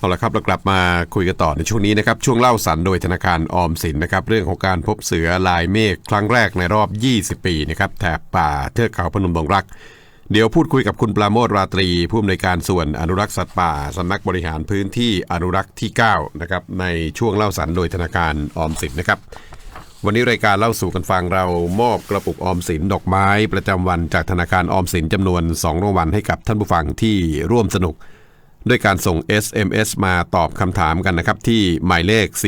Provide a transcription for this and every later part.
เอาละครับเรากลับมาคุยกันต่อในช่วงนี้นะครับช่วงเล่าสันโดยธนาคารออมสินนะครับเรื่องของการพบเสือลายเมฆครั้งแรกในรอบ 20 ปีนะครับแถบป่าเทือกเขาพนมดงรัก เดี๋ยวพูดคุยกับคุณปราโมทราตรี ผู้อำนวยการส่วนอนุรักษ์สัตว์ป่าสำนักบริหารพื้นที่อนุรักษ์ที่9นะครับในช่วงเล่าสันโดยธนาคารออมสินนะครับวันนี้รายการเล่าสู่กันฟังเรามอบกระปุกออมสินดอกไม้ ประจำวันจากธนาคารออมสินจำนวน2รางวัลให้กับท่านผู้ฟังที่ร่วมสนุก ด้วยการส่ง SMS มาตอบคำถามกันนะครับ ที่หมายเลข 4221075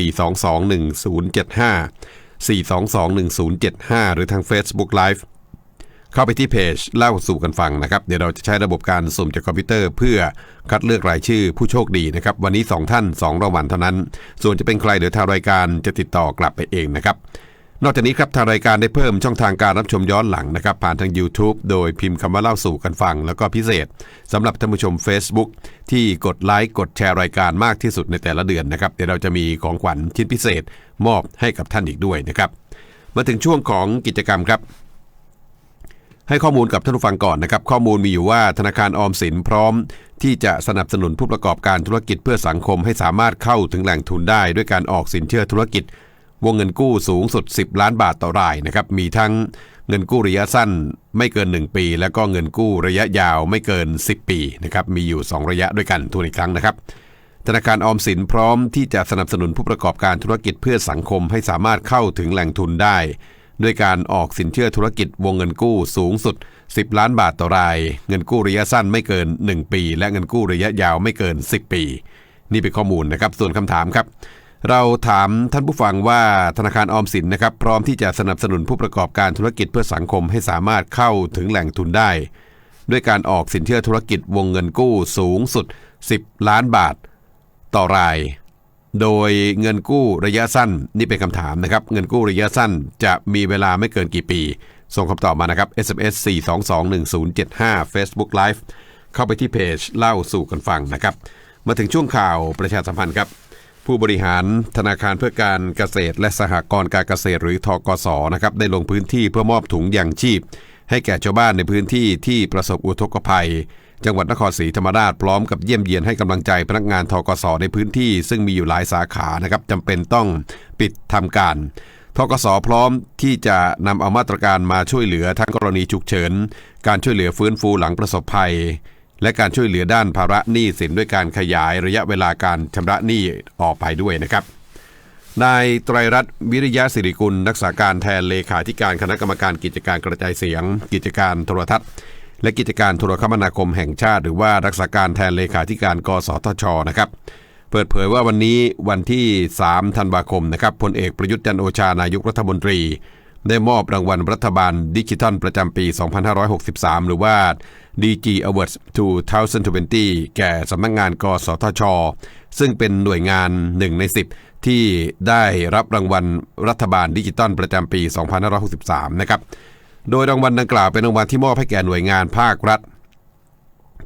4221075 หรือทาง Facebook Live เข้าไปที่เพจเล่าสู่กันฟังนะครับ เดี๋ยวเราจะใช้ระบบการสุ่มจากคอมพิวเตอร์ เพื่อคัดเลือกรายชื่อผู้โชคดีนะครับ วันนี้ 2 ท่าน 2รางวัลเท่านั้น ส่วนจะเป็นใครเดี๋ยวทางรายการจะติดต่อกลับไปเองนะครับ นอกจากนี้ครับทางรายการได้เพิ่มช่องทางการรับชมย้อนหลังนะครับ ผ่านทาง YouTube โดยพิมพ์คำว่าเล่าสู่กันฟัง แล้วก็พิเศษสำหรับท่านผู้ชม Facebook ที่กดไลค์กดแชร์รายการมากที่สุดในแต่ละเดือนนะครับเดี๋ยวเราจะมีของขวัญชิ้นพิเศษมอบให้กับท่านอีกด้วยนะครับ มาถึงช่วงของกิจกรรมครับ ให้ข้อมูลกับท่านผู้ฟังก่อนนะครับ ข้อมูลมีอยู่ว่าธนาคารออมสินพร้อม ที่จะสนับสนุนผู้ประกอบการธุรกิจเพื่อสังคม ให้สามารถเข้าถึงแหล่งทุนได้ ด้วยการออกสินเชื่อธุรกิจ วงเงินกู้สูงสุด 10 ล้านบาทต่อรายนะครับ มีทั้งเงินกู้ระยะสั้นไม่เกิน 1 ปี แล้วก็เงินกู้ระยะยาวไม่เกิน 10 ปีนะครับ มีอยู่ 2 ระยะด้วยกันทวนอีกครั้งนะครับ ธนาคารออมสินพร้อมที่จะสนับสนุนผู้ประกอบการธุรกิจเพื่อสังคมให้สามารถเข้าถึงแหล่งทุนได้ ด้วยการออกสินเชื่อธุรกิจวงเงินกู้สูงสุด 10 ล้านบาทต่อราย เงินกู้ระยะสั้นไม่เกิน 1 ปี และเงินกู้ระยะยาวไม่เกิน 10 ปี นี่เป็นข้อมูลนะครับ ส่วนคำถามครับ เราถามท่านผู้ฟังว่าธนาคารออมสินนะครับพร้อมที่จะสนับสนุนผู้ประกอบการธุรกิจเพื่อสังคมให้สามารถเข้าถึงแหล่งทุนได้ ด้วยการออกสินเชื่อธุรกิจวงเงินกู้สูงสุด 10 ล้านบาท ต่อราย โดยเงินกู้ระยะสั้นนี่เป็นคำถามนะครับ เงินกู้ระยะสั้นจะมีเวลาไม่เกินกี่ปี ส่งคำตอบมานะครับ SMS 4221075 Facebook Live เข้าไปที่เพจเล่าสู่กันฟังนะครับ มาถึงช่วงข่าวประชาสัมพันธ์ครับ ผู้บริหารธนาคารเพื่อการเกษตร และสหกรณ์การเกษตรหรือทกสนะครับได้ลงพื้นที่เพื่อมอบถุงยางชีพ ให้แก่ชาวบ้านในพื้นที่ที่ประสบอุทกภัย จังหวัดนครศรีธรรมราชพร้อมกับเยี่ยมเยียนให้กำลังใจพนักงานทกสในพื้นที่ ซึ่งมีอยู่หลายสาขานะครับจำเป็นต้องปิดทำการทกสพร้อมที่จะนำเอามาตรการมาช่วยเหลือทั้งกรณีฉุกเฉิน การช่วยเหลือฟื้นฟูหลังประสบภัย และการช่วยเหลือด้านภาระหนี้สินด้วยการขยายระยะเวลาการชำระหนี้ออกไปด้วยนะครับนายไตรรัตน์วิริยะสิริกุลรักษาการแทนเลขาธิการคณะกรรมการกิจการกระจายเสียง กิจการโทรทัศน์ และกิจการโทรคมนาคมแห่งชาติ หรือว่ารักษาการแทนเลขาธิการกสทชนะครับเปิดเผยว่าวันนี้วันที่ 3 ธันวาคมนะครับพลเอกประยุทธ์จันโอชานายกรัฐมนตรี ได้มอบรางวัลรัฐบาลดิจิทัลประจำปี 2563 หรือว่า DG Awards 2020 แก่สำนักงงานกสทช ซึ่งเป็นหน่วยงาน 1 ใน 10 ที่ได้รับรางวัลรัฐบาลดิจิทัลประจำปี 2563 นะครับ โดยรางวัลดังกล่าวเป็นรางวัลที่มอบให้แก่หน่วยงานภาครัฐ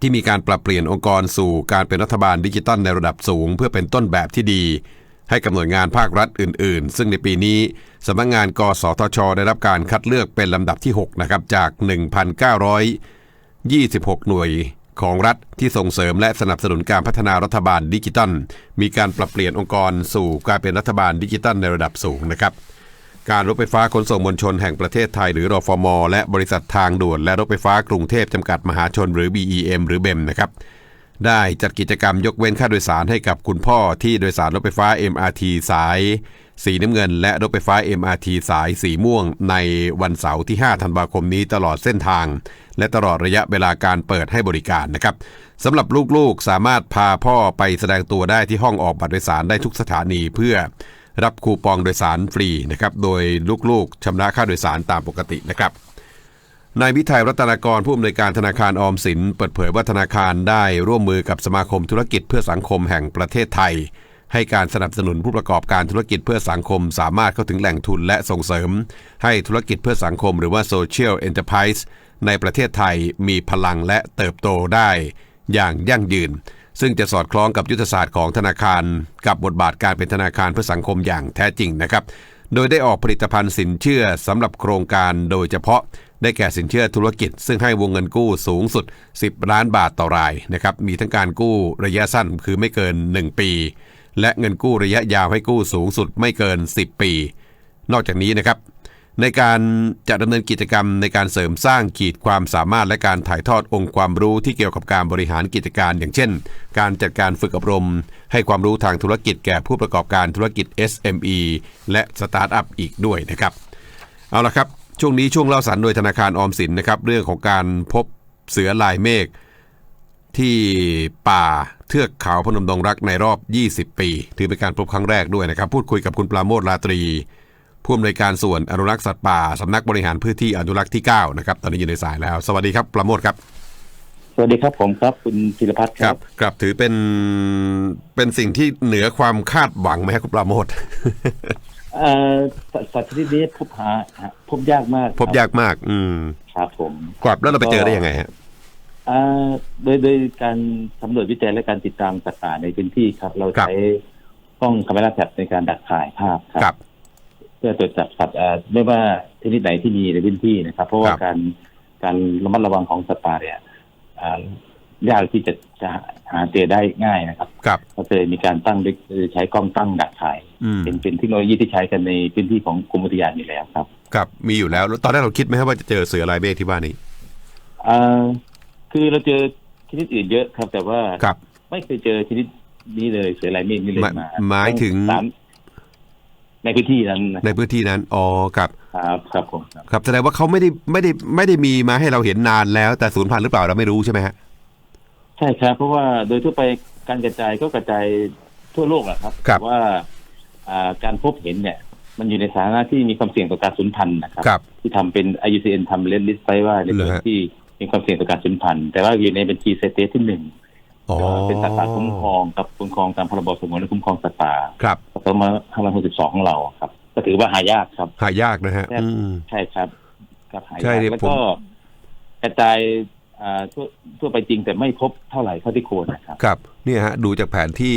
ที่มีการปรับเปลี่ยนองค์กรสู่การเป็นรัฐบาลดิจิทัลในระดับสูง เพื่อเป็นต้นแบบที่ดี ให้กับหน่วยงานภาครัฐอื่น ๆ ซึ่งในปีนี้สำนักงงานกสทช ได้รับการคัดเลือกเป็นลำดับที่ 6 นะครับ จาก 1,926 หน่วยของรัฐที่ส่งเสริมและสนับสนุนการพัฒนารัฐบาลดิจิทัลมีการปรับเปลี่ยนองค์กรสู่การเป็นรัฐบาลดิจิทัลในระดับสูงนะครับ การรถไฟฟ้าขนส่งมวลชนแห่งประเทศไทยหรือรอฟม และบริษัททางด่วนและรถไฟฟ้ากรุงเทพจำกัดมหาชนหรือ BEM หรือเบมนะครับ ได้จัดกิจกรรมยกเว้นค่าโดยสารให้กับคุณพ่อที่โดยสารรถไฟฟ้า MRT สาย สีน้ำเงิน และรถไฟฟ้า MRT สายสีม่วง ในวันเสาร์ที่ 5 ธันวาคมนี้ตลอดเส้นทาง และตลอดระยะเวลาการเปิดให้บริการนะครับสำหรับลูกๆสามารถพาพ่อไปแสดงตัวได้ที่ห้องออกบัตรโดยสารได้ทุกสถานีเพื่อรับคูปองโดยสารฟรีนะครับโดยลูกๆชำระค่าโดยสารตามปกตินะครับ นายวิทัยรัตนากรผู้อำนวยการธนาคารออมสิน เปิดเผยว่าธนาคารได้ร่วมมือกับสมาคมธุรกิจเพื่อสังคมแห่งประเทศไทย ให้การสนับสนุนผู้ประกอบการธุรกิจเพื่อสังคม สามารถเข้าถึงแหล่งทุนและส่งเสริม ให้ธุรกิจเพื่อสังคมหรือว่า Social Enterprise ในประเทศไทยมีพลังและเติบโตได้อย่างยั่งยืน ซึ่งจะสอดคล้องกับยุทธศาสตร์ของธนาคาร กับบทบาทการเป็นธนาคารเพื่อสังคมอย่างแท้จริงนะครับ โดยได้ออกผลิตภัณฑ์สินเชื่อสำหรับโครงการโดยเฉพาะ ได้แก่สินเชื่อธุรกิจ ซึ่งให้วงเงินกู้สูงสุด 10 ล้านบาทต่อรายนะครับมีทั้งการกู้ระยะสั้นคือไม่เกิน 1 ปี และเงินกู้ระยะยาวให้กู้สูงสุดไม่เกิน 10 ปี นอกจากนี้นะครับในการจะดำเนินกิจกรรมในการเสริมสร้างขีดความสามารถและการถ่ายทอดองค์ความรู้ที่เกี่ยวกับการบริหารกิจการ อย่างเช่น การจัดการฝึกอบรม ให้ความรู้ทางธุรกิจแก่ผู้ประกอบการธุรกิจ SME และสตาร์ทอัพอีกด้วยนะครับ เอาละครับ ช่วงนี้ช่วงเล่าสันโดยธนาคารออมสินนะครับเรื่องของการพบเสือลายเมฆที่ป่าเทือกเขาพนมดงรักในรอบ 20 ปี ถือเป็นการพบครั้งแรกด้วยนะครับ พูดคุยกับคุณปราโมทราตรีผู้อำนวยการส่วนอนุรักษ์สัตว์ป่าสำนักบริหารพื้นที่อนุรักษ์ที่ 9 นะครับ ตอนนี้อยู่ในสายแล้ว สวัสดีครับปราโมทครับ สวัสดีครับผมครับ คุณธีรพัฒน์ครับกลับถือเป็นเป็นสิ่งที่เหนือความคาดหวังไหมครับคุณปราโมท เอ่อสัตว์สัตว์ชนิดนี้พบหาหาพบยากมากพบยากมาก อืมครับผมกลับแล้วเราไปเจอได้ยังไงฮะเอ่อโดยโดยการสำรวจวิจัยและการติดตามสัตว์ป่าในพื้นที่ครับ เราใช้กล้องคาเมราแท็บในการดักถ่ายภาพคครัรับ เพื่อตรวจจับสัตว์เอ่อไม่ว่าชนิดไหนที่มีในพื้นที่นะครับ เพราะว่าครับการการระมัดระวังของสัตว์ป่าเนี่ยอ่ายากที่จะจะหาเจอได้ง่ายนะครับ ครับก็เลยมีการตั้งด้วยใช้กล้องตั้งดักถ่ายอืม เป็นเป็นเทคโนโลยีที่ใช้กันในพื้นที่ของกรมอุทยานอยู่แล้วครับครับมีอยู่แล้วแล้วตอนแรกเราคิดไหมครับว่าจะเจอเสือลายเมฆที่ว่านี้อ่าคือเราเจอชนิดอื่นเยอะครับ แต่ว่าครับไม่เคยเจอชนิดนี้เลยเสือลายเมฆนี่เลยหมายมาหมายถึงสามในพื้นที่นั้นนะในพื้นที่นั้นอ๋อครับครับครับผมครับครับแสดงว่าเขาไม่ได้ไม่ได้ไม่ได้มีมาให้เราเห็นนานแล้ว แต่ศูนย์พันธุ์หรือเปล่าเราไม่รู้ใช่ไหมฮะใช่ครับ เพราะว่าโดยทั่วไปการกระจายก็กระจายทั่วโลกแหละครับครับแต่ว่าอ่า การพบเห็นเนี่ยมันอยู่ในสถานะที่มีความเสี่ยงต่อการสูญพันธุ์นะครับครับที่ทำเป็น IUCN ทำเลนลิสต์ไว้ว่าในเหรส่อวนฮะที่มีความเสี่ยงต่อการสูญพันธุ์แต่ว่าอยู่ในบัญชีเซตที่หนึ่งอ๋อเป็นสัตว์ป่าคุ้มครองกับคุ้มครองตามพรบสงวนและคุ้มครองสัตว์ป่าครับปี2562ของเราครับ ก็ถือว่าหายากครับ หายากนะฮะแทบอืมใช่ครับครับหาใช่ยากเนี่ยแล้วผมก็กระจายอ่า ทั่วทั่วไปจริงแต่ไม่พบเท่าไหร่เท่าที่ควรนะครับครับเนี่ยฮะดูจากแผนที่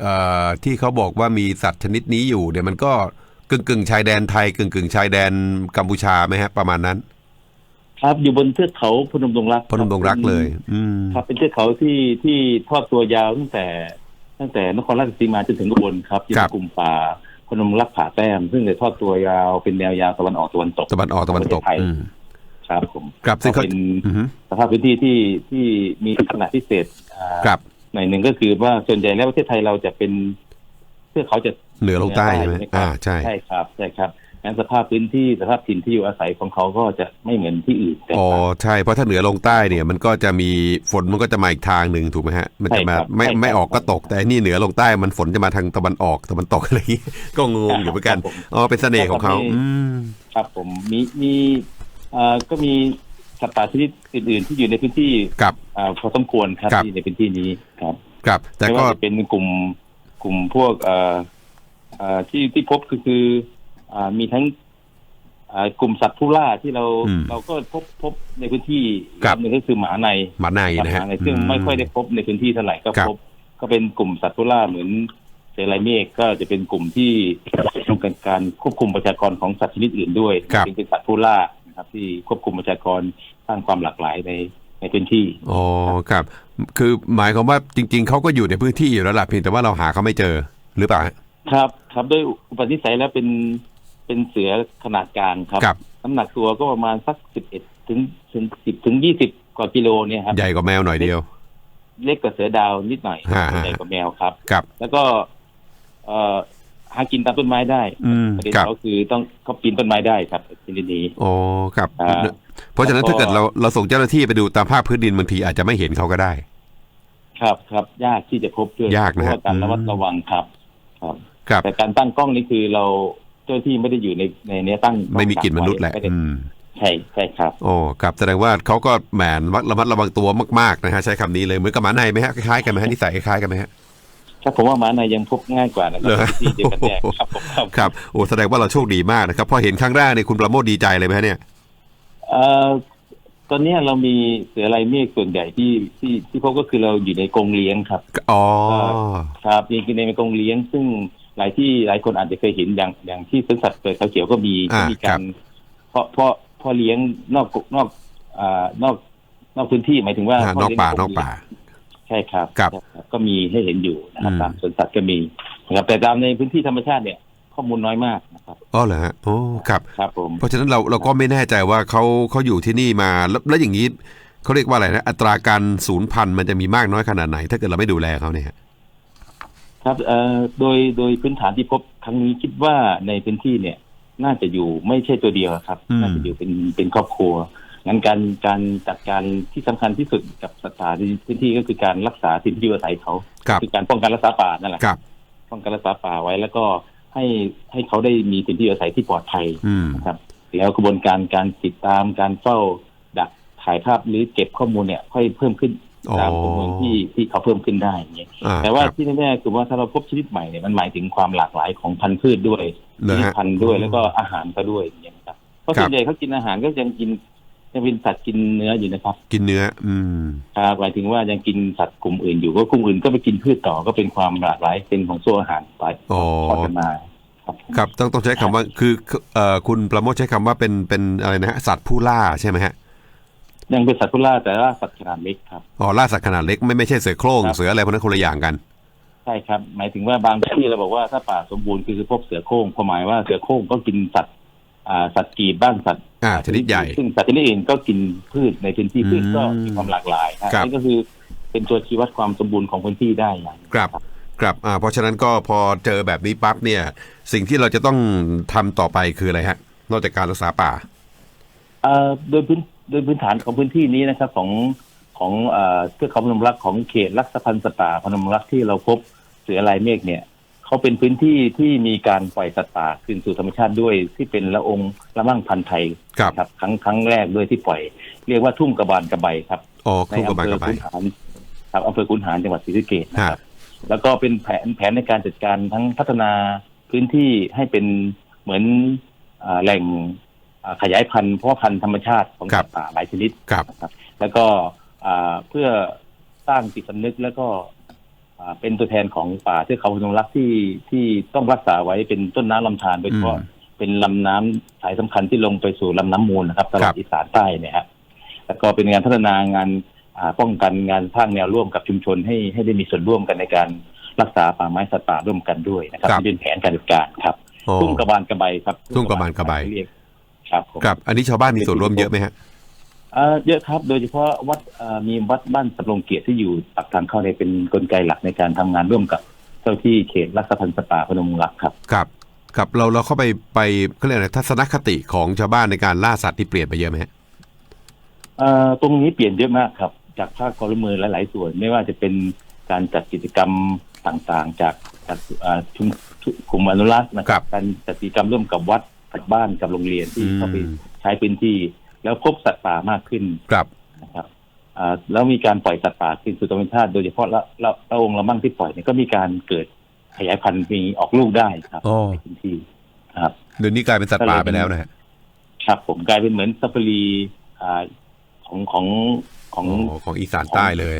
เอ่อที่เขาบอกว่ามีสัตว์ชนิดนี้อยู่เนี่ยมันก็กึ่งกึ่งๆชายแดนไทยกึ่งกึ่งๆชายแดนกัมพูชาไหมฮะประมาณนั้น ครับอยู่บนเทือกเขาพนมดงรักพนมดงรักเลย อืมครับเป็นเทือกเขาที่ที่ทอดตัวยาวตั้งแต่ ตั้งแต่นครราชสีมาจนถึงอุบลครับอยู่ในกลุ่มป่าพนมรักผาแต้ม ซึ่งจะทอดตัวยาวเป็นแนวยาวตะวันออกตะวันตกตะวันออกตะวันตกของประเทศไทยอืม ครับผมครับซึ่งเขาเป็นอือฮึสภาพพื้นที่ที่ที่มีลักษณะพิเศษอ่าครับหน่อยหนึ่งก็คือว่าส่วนใหญ่แล้วประเทศไทยเราจะเป็นเทือกเขาจะเหนือลงใต้ใช่ไหมครับอ่าใช่ใช่ครับใช่ครับงั้นสภาพพื้นที่สภาพถิ่นที่อยู่อาศัยของเขาก็จะไม่เหมือนที่อื่นแต่อ๋อใช่เพราะถ้าเหนือลงใต้เนี่ย มันก็จะมีฝนมันก็จะมาอีกทางหนึ่งถูกไหมฮะ มันจะมาไม่ไม่ออกก็ตก แต่อันนี่เหนือลงใต้มันฝนจะมาทางตะวันออกตะวันตกอะไรอย่างงี้ก็งงอยู่เหมือนกันอ๋อเป็นเสน่ห์ของเขาอืมครับผมมีมี อ่าก็มีสัตว์ป่าชนิดอื่น ๆ ที่อยู่ในพื้นที่กับอ่าพอสมควรครับครับ ที่ในพื้นที่นี้ครับกับ แต่ไม่ก็ ว่าจะเป็นกลุ่มกลุ่มพวกเอ่อเอ่อที่ที่พบคือคืออ่ามีทั้งอ่ากลุ่มสัตว์ผู้ล่าที่เราอืมเราก็พบพบในพื้นที่ครับ หนึ่งก็คือหมาใน หมาในกับนะหฮะมาในซึ่งไม่ค่อยได้พบในพื้นที่เท่าไหร่ก็ครับ พบ ก็เป็นกลุ่มสัตว์ผู้ล่าเหมือนเซลายเมฆก็จะเป็นกลุ่มที่ทำการการควบคุมประชากรของสัตว์ชนิดอื่นด้วยครับเป็นสัตว์ผู้ล่า นะครับที่ควบคุมประชากรสร้างความหลากหลายในในพื้นที่อ๋อครับ คือหมายความว่าจริง ๆเขาก็อยู่ในพื้นที่อยู่แล้วล่ะเพียงแต่ว่าเราหาเขาไม่เจอหรือเปล่าฮะครับ ครับด้วยอุปนิสัยแล้วเป็นเป็นเสือขนาดกลางครับครับ น้ำหนักตัวก็ประมาณสักสิบเอ็ดถึงถึงสิบถึงยี่สิบกว่ากิโลเนี่ยครับใหญ่กว่าแมวหน่อยเดียว เล็กกว่าเสือดาวนิดหน่อยฮะฮะใหญ่กว่าแมวครับครับ แล้วก็ เอ่อ หากินตามต้นไม้ได้อืมประเด็นครับเขาคือต้องเขาปีนต้นไม้ได้ครับชนิดนี้อ๋อครับอ่าเพราะฉะนั้นแล้วก็ถ้าเกิดเราเราส่งเจ้าหน้าที่ไปดูตามภาคพื้นดินบางทีอาจจะไม่เห็นเขาก็ได้ ครับครับยากที่จะพบด้วยยากนะเพฮะราะว่าการระมัดอืมระวังครับครับ ครับ แต่การตั้งกล้องนี่คือเราเจ้าหน้าที่ไม่ได้อยู่ในในเนี้ยตั้งไม่มีกลิ่นมนุษย์แหละไม่ได้อืมใช่ใช่ครับ โอ้ครับแสดงว่าเขาก็แหมนระมัดระวังตัวมากๆนะฮะใช้คำนี้เลยเหมือนกับหมาในไหมฮะคล้ายๆกันไหมฮะนิสัยคล้ายๆกันไหมฮะ ถ้าผมว่าหมาในยังพบง่ายกว่านะคเหรอรัที่เดียวกันแน่ครับผมครับครับโอ้แสดงว่าเราโชคดีมากนะครับพอเห็นครั้งแรกเนี่ยคุณประโมทดีใจเลยไหมฮะเนี่ย เอ่อตอนเนี้ยเรามีเสือลายเมฆส่วนใหญ่ที่ที่ที่พบก็คือเราอยู่ในกรงเลี้ยงครับ อ๋อ ครับมีในกรงเลี้ยง ซึ่งหลายที่หลายคนอาจจะเคยเห็นอย่างอย่างที่สวนสัตว์เปิดเขาเขียวก็มีอ่าที่มีการเพาะเพาะเพพ่อเลี้ยงนอกนอกอ่านอกนอกพื้นที่หมายถึงว่าอ่าพ่นอกเลี้ยงป่าขงนอกป่า ใช่ครับครับใช่ครับ ก็มีให้เห็นอยู่นะครับอืมตามสวนสัตว์ก็มีนะครับแต่ตามในพื้นที่ธรรมชาติเนี่ยข้อมูลน้อยมากนะครับอ๋อเหรอฮะโอ้ครับครับผมเพราะฉะนั้นเราเราก็ไม่แน่ใจว่าเขาเขาอยู่ที่นี่มาแล้วแล้วอย่างนี้เขาเรียกว่าอะไรนะอัตราการสูญพันธุ์มันจะมีมากน้อยขนาดไหน ถ้าเกิดเราไม่ดูแลเขาเนี่ยฮะครับเอ่อโดยโดยพื้นฐานที่พบครั้งนี้คิดว่าในพื้นที่เนี่ย น่าจะอยู่ไม่ใช่ตัวเดียวครับ น่าจะอยู่เป็นเป็นครอบครัว งั้นการการจัดการที่สำคัญที่สุดกับสัตว์ป่าในพื้นที่ก็คือการรักษาถิ่นที่อยู่อาศัยเขาครับคือการป้องกันรักษาป่านั่นแหละครับป้องกันรักษาป่าไว้แล้วก็ให้ให้เขาได้มีถิ่นที่อยู่อาศัยที่ปลอดภัยอืมนะครับ แล้วกระบวนการการติดตามการเฝ้าดักถ่ายภาพหรือเก็บข้อมูลเนี่ย ค่อยเพิ่มขึ้นอ๋อตามจำนวนที่ที่เขาเพิ่มขึ้นได้อย่างเงี้ยอ่าแต่ว่าครับที่แน่ๆคือว่าถ้าเราพบชนิดใหม่เนี่ยมันหมายถึงความหลากหลายของพันธุ์พืชด้วยเหรชอนิดฮะพันธุ์ด้วยแล้วก็อาหารก็ด้วยอย่างเงี้ยครับเพราะครับส่วนใหญ่เขากินอาหารก็ยังกิน ยังเป็นสัตว์กินเนื้ออยู่นะครับ กินเนื้อ อืมครับหมายถึงว่ายังกินสัตว์กลุ่มอื่นอยู่ก็กลุ่มอื่นก็ไปกินพืชต่อก็เป็นความหลากหลายเป็นของโซ่อาหารไปอ๋อพอกันมาครับครับต้องต้องใช้คำว่าคือเอ่อคุณประโมทใช้คำว่าเป็นเป็นอะไรนะฮะสัตว์ผู้ล่าใช่ไหมฮะยังเป็นสัตว์พุล่าแต่ว่าสัตว์ขนาดเล็กครับอ๋อล่าสัตว์ขนาดเล็กไม่ไม่ใช่เสือโคร่งครับเสืออะไรพวกนั้นคนละอย่างกันใช่ครับ หมายถึงว่าบางที่เราบอกว่าถ้าป่าสมบูรณ์คือพบเสือโคร่งความหมายว่าเสือโคร่งก็กินสัตว์อ่า สัตว์กีบบ้างสัตว์อ่าชนิดใหญ่ ซึ่งสัตว์ชนิดอื่นก็กินพืชในพื้นที่อืมพืชก็มีความหลากหลายครับครับนี่ก็คือเป็นตัวชี้วัดความสมบูรณ์ของพื้นที่ได้อย่างหนึ่งครับครับอ่าเพราะฉะนั้นก็พอเจอแบบนี้ปั๊บเนี่ย สิ่งที่เราจะต้องทำต่อไปคืออะไรฮะ นอกจากการรักษาป่าเอ่อโดยพื้นโดยพื้นฐานของพื้นที่นี้นะครับ ของของเอ่อเทือกเขาพนมรักของเขตรักษาพันธุ์สัตว์ป่าพนมรักที่เราพบเสือลายเมฆเนี่ย เขาเป็นพื้นที่ที่มีการปล่อยสัตว์ป่าคืนสู่ธรรมชาติด้วยที่เป็นละองค์ละมั่งพันธุ์ไทยครับ ครับ ครั้งครั้งแรกด้วยที่ปล่อย เรียกว่าทุ่งกระบาลกระใบครับอ๋อในคู่กับอำบาเภนอกับไปขุนหารครับอำเภอขุนหารจังหวัดศรีสะเกษนะฮะครับแล้วก็เป็นแผนแผนในการจัดการทั้งพัฒนาพื้นที่ให้เป็นเหมือนอ่าแหล่งอ่าขยายพันธุ์เพาะพันธุ์ธรรมชาติของครัสับตว์ป่าหลายชนิดครับนะครับแล้วก็อ่าเพื่อสร้างจิตสำนึกแล้วก็อ่า เป็นตัวแทนของป่าเทือกเขาพนมรักที่ที่ต้องรักษาไว้เป็นต้นน้ำลำธารโดยเฉพาะอืมเป็นลำน้ำสายสำคัญที่ลงไปสู่ลำน้ำมูลนะครับตลคอรัดบอีสานใต้เนี่ยฮะแล้วก็เป็นงานพัฒนางานอ่าป้องกันงานสร้างแนวร่วมกับชุมชนให้ให้ได้มีส่วนร่วมกันในการรักษาป่าไม้สัตว์ป่าร่วมกันด้วยนะครับครับที่เป็นแผนการจัดการครับอ๋อทุ่งกระบาลกระใบครับทุ่งกระบาลกระใบเรียกครับผมครับ อันนี้ชาวบ้านมีส่วนร่วมเยอะไหมฮะ เอ่อเยอะครับ โดยเฉพาะวัดเอ่อมีวัดบ้านสำโรงเกียรติที่อยู่ปากทางเข้าเนี่ยเป็นกลไกหลักในการทำงานร่วมกับเจ้าที่เขตรักษาพันธุ์สัตว์ป่าพนมรักครับ ครับครับเราเราเข้าไปไปเขาเรียกอะไรทัศนคติของชาวบ้านในการล่าสัตว์ที่เปลี่ยนไปเยอะไหมฮะ เอ่อตรงนี้เปลี่ยนเยอะมากครับ จากภาคกรมือหลาย ๆ ส่วน ไม่ว่าจะเป็นการจัดกิจกรรมต่างๆ จากจากเอ่อชุมชุมกลุ่มอนุรักษ์นะคครัรับ การจัดกิจกรรมร่วมกับวัดกับบ้านกับโรงเรียนที่อืม เข้าไปใช้พื้นที่ แล้วพบสัตว์ป่ามากขึ้นครับนะครับอ่าแล้วมีการปล่อยสัตว์ป่าคืนสู่ธรรมชาติโดยเฉพาะละละละองค์ละมั่งที่ปล่อยเนี่ยก็มีการเกิดขยายพันธุ์มีออกลูกได้ครับอ๋อในพื้นที่ครับเดี๋ยวนี้กลายเป็นสัตว์ป่าไปแล้วนะฮะครับผมกลายเป็นเหมือนซัฟฟารีอ่าของของของอ๋อของอีสานใต้เลย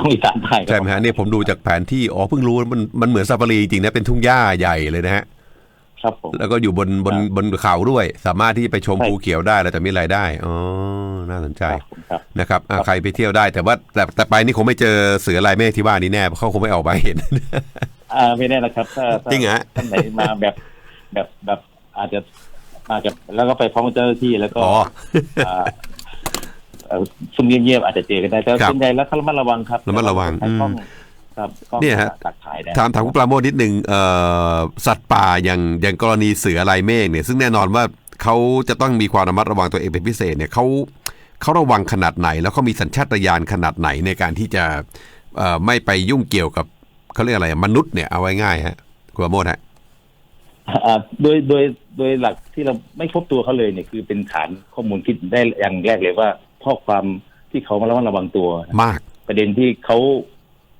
ของอีสานใต้ใช่ไหมฮะเนี่ยผมดูจากแผนที่อ๋อเพิ่งรู้ว่ามันมันเหมือนซาฟารีจริงนะเป็นทุ่งหญ้าใหญ่เลยนะฮะ ครับผมแล้วก็อยู่บนบนครับบนเขาด้วย สามารถที่จะไปชมใช่ภูเขียวได้แล้วแต่มีรายได้อ๋อน่าสนใจครับผมครับนะครับอะครับใครไปเที่ยวได้แต่ว่าแต่แต่ไปนี่คงไม่เจอเสือลายเมฆที่ว่านี้แน่เพราะเขาคงไม่ออกมาเห็นอ่าไม่แน่นะครับถ้าถ้าจริงเหรอฮะท่านไหนมาแบบแบบแบบอาจจะมากับแล้วก็ไปพร้อมกับเจ้าหน้าที่แล้วก็อ๋อาเอ่อซุ่มเงียบๆอาจจะเจอกันได้แต่ครับส่วนใหญ่แล้วเขาระมัดระวังครับระมัดระวังใช้กล้องอืม ครับกล้องเนี่ยฮะตักถ่ายได้ถามถามคุณปราโมทนิดนึงเอ่อสัตว์ป่าอย่างอย่างกรณีเสือลายเมฆเนี่ยซึ่งแน่นอนว่าเขาจะต้องมีความระมัดระวังตัวเองเป็นพิเศษเนี่ยเขาเขาระวังขนาดไหน แล้วเขามีสัญชาตญาณขนาดไหนในการที่จะเอ่อไม่ไปยุ่งเกี่ยวกับเขาเรียกอะไรมนุษย์เนี่ยเอาไว้ง่ายฮะคุณปราโมทฮะอ่าโดยโดยโดยหลักที่เราไม่พบตัวเขาเลยเนี่ยคือเป็นฐานข้อมูลคิดได้อย่างแรกเลยว่าข้อความที่เขามาระมัดระวังตัวมาก ประเด็นที่เขา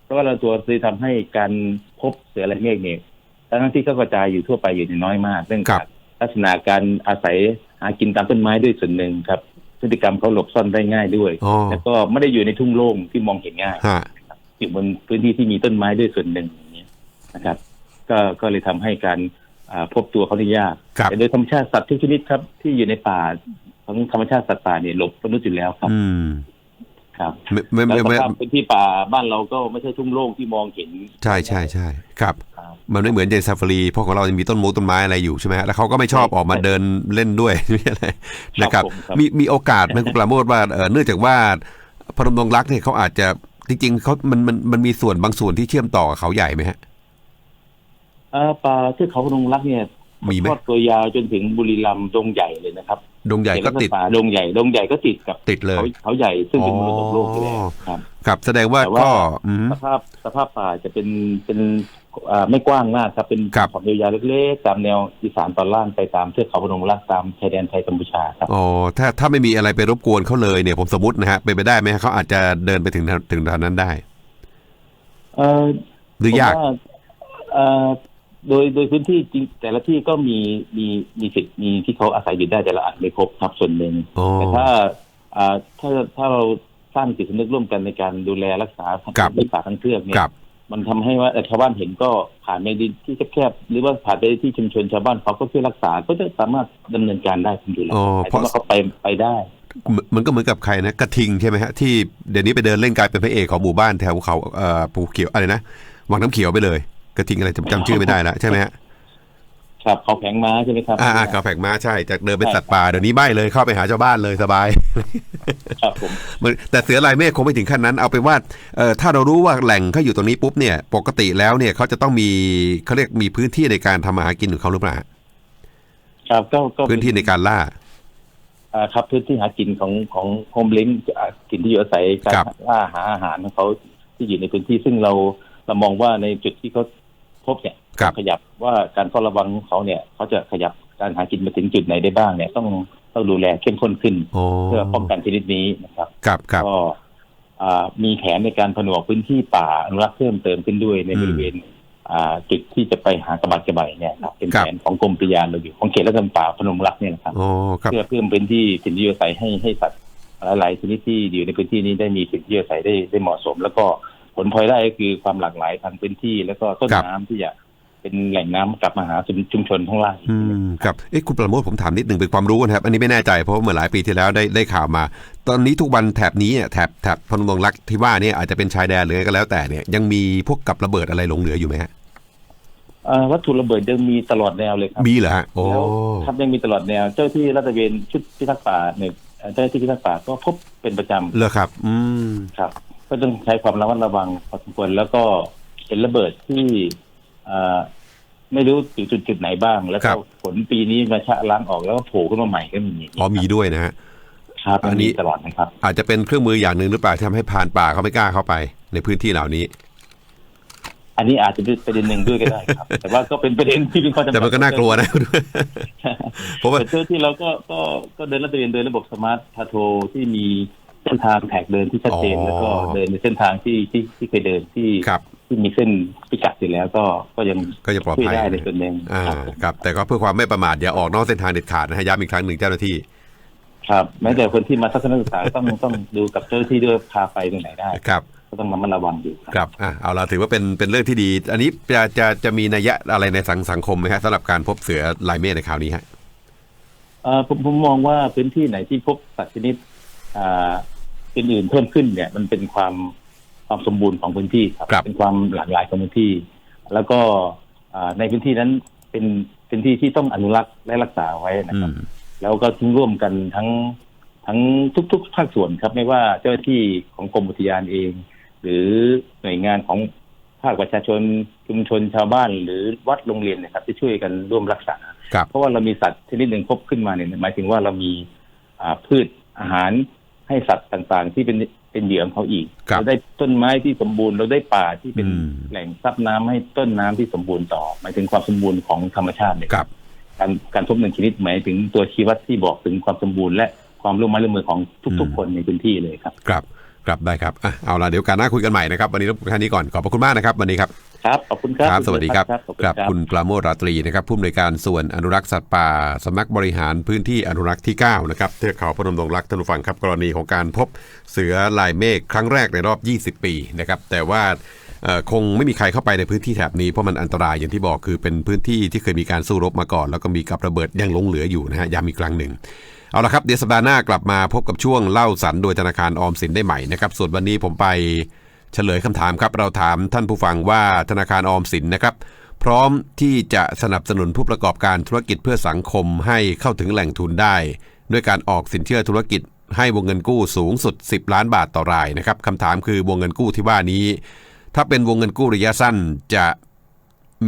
เพราะว่าเราตัวเลยทำให้การพบเสืออะไรเมฆเนี่ยทั้งที่เขากระจายอยู่ทั่วไปอยู่ในน้อยมากเนื่องครัจากบลักษณะการอาศัยหากินตามต้นไม้ด้วยส่วนหนึ่งครับ พฤติกรรมเขาหลบซ่อนได้ง่ายด้วยอ๋อแล้วก็ไม่ได้อยู่ในทุ่งโล่งที่มองเห็นง่ายฮะอยู่บนพื้นที่ที่มีต้นไม้ด้วยส่วนหนึ่งอย่างเงี้ยนะครับ ก็ก็เลยทำให้การอ่าพบตัวเขาได้ยากครับแต่โดยธรรมชาติสัตว์ทุกชนิดครับที่อยู่ในป่าของธรรมชาติสัตว์ป่าเนี่ยหลบมนุษย์อยู่แล้วครับอืม ครับไม่ไม่แล้วไม่สไม่ภาพพื้นที่ป่าบ้านเราก็ไม่ใช่ทุ่งโล่งที่มองเห็น ใช่ใช่ใช่ครับครับมันไม่เหมือนในซาฟารีเพราะของเราจะมีต้นมงต้นไม้อะไรอยู่ใช่ไหมฮะแล้วเขาก็ไม่ชอบใช่ออกมาเดินเล่นด้วยไม่ใช่อะไรนะครับผมครับ มีมีโอกาสไหมคุณปราโมทว่าเออเนื่องจากว่าพนมดงรักเนี่ยเขาอาจจะจริงๆเขามันมันมันมีส่วนบางส่วนที่เชื่อมต่อกับเขาใหญ่ไหมฮะอ่าป่าเทือกเขาพนมรักเนี่ย มีไหมทอดตัวยาวจนถึงบุรีรัมย์ดงใหญ่เลยนะครับดงใหญ่ก็ติดเขตรัฐป่าดงใหญ่ดงใหญ่ก็ติดกับติดเลยเขาเขาใหญ่ซึ่งเป็นอ๋มอรดกโลกอยู่แล้วครับครับ แสดงว่าแต่ว่าก็อืมสภาพสภาพป่าจะเป็นเป็นอ่าไม่กว้างมากครับเป็นครับขอบยาวๆเล็กๆตามแนวอีสานตอนล่างไปตามเทือกเขาพนมรักตามชายแดนไทยกัมพูชาครับอ๋อถ้าถ้าไม่มีอะไรไปรบกวนเขาเลยเนี่ยผมสมมตินะฮะเป็นไปได้ไหมฮะเขาอาจจะเดินไปถึงถึงทางนั้นได้ เอ่อหรือยากผมว่เอ่อ โดยโดยพื้นที่จริงแต่ละที่ก็มีมีมีสิทธิ์มีที่เขาอาศัยอยู่ได้แต่ละอาจไม่ครบครับส่วนหนึ่งอ๋อแต่ถ้าอ่าถ้าถ้าเราสร้างจิตสำนึกร่วมกันในการดูแลรักษาครับพื้นป่าทั้งเทือกเนี่คยรับ มันทำให้ว่าเอ่อชาวบ้านเห็นก็ผ่านไปที่แคบๆหรือว่าผ่านไปที่ชุมชนชาวบ้านเขาก็ช่วยรักษาก็จะสามารถดำเนินการได้คุณดูแลอ๋อเพเพราะ ราะว่าเขาไปไปได้เหมือนมันก็เหมือนกับใครนะกระทิงใช่ไหมฮะที่เดี๋ยวนี้ไปเดินเล่นกลายเป็นพระเอกของหมู่บ้านแถวเขาเอ่อภูเขียวอะไรนะวังน้ำเขียวไปเลย กระทิงอะไรจำจำชื่อไม่ได้แล้วใช่ไหมฮะครับเขาแผงม้าใช่ไหมครับอ่าอ่ากาแฟกม้าใช่จากเดินเป็นสัตว์ป่าเดี๋ยวนี้ใบ้เลยเข้าไปหาชาวบ้านเลยสบายครับผมมันแต่เสือลายเมฆคงไม่ถึงขั้นนั้น เอาไปนว่าเอ่อถ้าเรารู้ว่าแหล่งเขาอยู่ตรงนี้ปุ๊บเนี่ย ปกติแล้วเนี่ยเขาจะต้องมีเขาเรียกมีพื้นที่ในการทำอาหารกินของเขาหรือเปล่าฮะครับก็ก็พื้นที่ในการล่าอ่าครับพื้นที่หากินของของโฮมเล้งกินที่อยู่อาศัยการครับล่าหาอาหารของเขาที่อยู่ในพื้นที่ซึ่งเราเรามองว่าในจุดที่เขา พบเนี่ยครับ ขยับว่าการเฝ้าระวังของเขาเนี่ยเขาจะขยับการหากินมาถึงจุดไหนได้บ้างเนี่ยต้องต้องดูแลเข้มข้นขึ้น โอ้เพื่อป้องกันชนิดนี้นะครับ ครับครับ ก็อ่ามีแผนในการผนวกพื้นที่ป่าอนุรักษ์เพิ่มเติมขึ้นด้วยในอืมบริเวณอ่าจุดที่จะไปหากระบาดกระบายเนี่ยครับเป็นครัแผบ นของกรมปิยานเราอยู่ของเขตรักษาป่าพนมรักษ์เนี่ยนะครับ โอ้ครับ เพื่อเพิ่มพื้นที่สินที่อยู่อาศัยให้ให้สัตว์หลายๆชนิดที่อยู่ในพื้นที่นี้ได้มีสินที่อยู่อาศัยได้ได้เหมาะสม แล้วก็ ผลพลอยได้ก็คือความหลากหลายทางพื้นที่ แล้วก็ต้นครับน้ำที่จะเป็นแหล่งน้ำกลับมาหาชุมชนข้างล่างอีกอืมครับเอ๊ะคุณประโมทผมถามนิดหนึ่งเป็นความรู้นะครับ อันนี้ไม่แน่ใจเพราะว่าเมื่อหลายปีที่แล้วได้ได้ข่าวมา ตอนนี้ทุกวันแถบนี้เนี่ยแถบแถบพนมดงรักที่ว่าเนี่ยอาจจะเป็นชายแดนหรืออะไรก็แล้วแต่เนี่ยยังมีพวกกับระเบิดอะไรหลงเหลืออยู่ไหมฮะเอ่อวัตถุระเบิดยังมีตลอดแนวเลยครับมีเหรอฮะโอ้แล้วครับยังมีตลอดแนว เจ้าที่รัฐเวนชุดพิทักษ์ป่าเนี่ยเอ่อเจ้าหน้าที่พิทักษ์ป่าก็พบเป็นประจำเลอครับ อืมครับ ก็ต้องใช้ความระมัดระวังพอสมควรแล้วก็เป็นระเบิดที่เอ่อไม่รู้อยู่จุดจุดไหนบ้าง แล้วครัก็บผลปีนี้มาชะล้างออกแล้วก็โผล่ขึ้นมาใหม่ก็มีอ๋อมีด้วยนะฮะครับอัอันนนี้นี้ตลอดนะครับ อาจจะเป็นเครื่องมืออย่างหนึ่งหรือเปล่าที่ทำให้ผ่านป่าเขาไม่กล้าเข้าไปในพื้นที่เหล่านี้ อันนี้อาจจะเป็นประเด็นหนึ่งด้วยก็ได้ครับ แต่ว่าก็เป็นประเด็นที่เป็นข้อจำกัดแต่มันก็น่ากลัวนะเพราะว่าแต่เจ้าที่เราก็ก็ก็เดินรัฐเวนโดยระบบสมาร์ทพาโทที่มี เส้นทางแท็กเดินที่ชัดเจนอ๋อแล้วก็เดินในเส้นทางที่ที่ที่เคยเดินที่ครับที่มีเส้นพิกัดอยู่แล้วก็ก็ยังก็จะปลอดช่วยภัยได้ในส่วนหนึ่งอ่าครับครับ แต่ก็เพื่อความไม่ประมาทอย่าออกนอกเส้นทางเด็ดขาดนะฮะย้ำอีกครั้งหนึ่งเจ้าหน้าที่ครับแม้แต่คนที่มาทัศนศึกษาต้องต้องดูกับเจ้าหน้าที่ด้วยพาไปตรงไหนได้ครับก็ต้องระมัดระวังอยู่ครับครับอะเอาละถือว่าเป็นเป็นเรื่องที่ดี อันนี้จะจะจะมีนัยยะอะไรในสังสังคมไหมฮะสำหรับการพบเสือลายเมฆในคราวนี้ฮะเอ่อผมผมมองว่าพื้นที่ไหนที่พบสัตว์ชนิด อ่าอื่นๆเพิ่มขึ้นเนี่ย มันเป็นความความสมบูรณ์ของพื้นที่ครับครับเป็นความหลากหลายของพื้นที่ แล้วก็อ่าในพื้นที่นั้นเป็นเป็นที่ที่ต้องอนุรักษ์และรักษาไว้นะอืครับมแล้วก็ทิ้งร่วมกันทั้งทั้งทุก ๆ ภาคส่วนครับ ไม่ว่าเจ้าหน้าที่ของกรมอุทยานเอง หรือหน่วยงานของภาคประชาชนชุมชนชาวบ้าน หรือวัดโรงเรียนนะครับที่ช่วยกันร่วมรักษาครับเพราะว่าเรามีสัตว์ชนิดหนึ่งพบขึ้นมาเนี่ยหมายถึงว่าเรามีอ่าพืชอาหาร ให้สัตว์ต่างๆ ที่เป็นเป็นเหยื่อของเขาอีก ครับเราได้ต้นไม้ที่สมบูรณ์เราได้ป่าที่เป็นอืม แหล่งซับน้ำให้ต้นน้ำที่สมบูรณ์ต่อหมายถึงความสมบูรณ์ของธรรมชาติเนี่ย ครับ การการพบหนึ่งชนิดหมายถึงตัวชี้วัดที่บอกถึงความสมบูรณ์และความร่วมไม้ร่วมมือของทุก ๆ คนในพื้นที่เลยครับ ครับ ครับได้ครับอะเอาละเดี๋ยวการหน้าคุยกันใหม่นะครับ วันนี้รบกวนแค่นี้ก่อน ขอบพระคุณมากนะครับ วันนี้ครับ ครับขอบคุณครับครับสวัสดีครับขอบครับครับคุณปราโมทราตรีนะครับผู้อำนวยการส่วนอนุรักษ์สัตว์ป่าสำนักบริหารพื้นที่อนุรักษ์ที่9นะครับเทือกเขาพนมดงรักท่านผู้ฟังครับกรณีของการพบเสือลายเมฆครั้งแรกในรอบ 20 ปีนะครับแต่ว่าเอ่อคงไม่มีใครเข้าไปในพื้นที่แถบนี้เพราะมันอันตรายอย่างที่บอกคือเป็นพื้นที่ที่เคยมีการสู้รบมาก่อน แล้วก็มีกับระเบิดยังหลงเหลืออยู่นะฮะย้ำอีกครั้งหนึ่งเอาละครับเดี๋ยวสัปดาห์หน้ากลับมาพบกับช่วงเล่าสันโดยธนาคารออมสินได้ใหม่นะครับส่วนวันนี้ผมไป เฉลยคำถามครับเราถามท่านผู้ฟังว่าธนาคารออมสินนะครับพร้อมที่จะสนับสนุนผู้ประกอบการธุรกิจเพื่อสังคมให้เข้าถึงแหล่งทุนได้ ด้วยการออกสินเชื่อธุรกิจ ให้วงเงินกู้สูงสุด 10 ล้านบาทต่อรายนะครับคำถามคือวงเงินกู้ที่ว่านี้ ถ้าเป็นวงเงินกู้ระยะสั้นจะ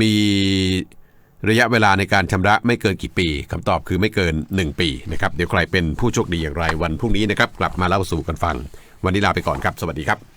มีระยะเวลาในการชำระไม่เกินกี่ปีคำตอบคือไม่เกิน 1 ปีนะครับเดี๋ยวใครเป็นผู้โชคดีอย่างไรวันพรุ่งนี้นะครับกลับมาเล่าสู่กันฟัง วันนี้ลาไปก่อนครับ สวัสดีครับ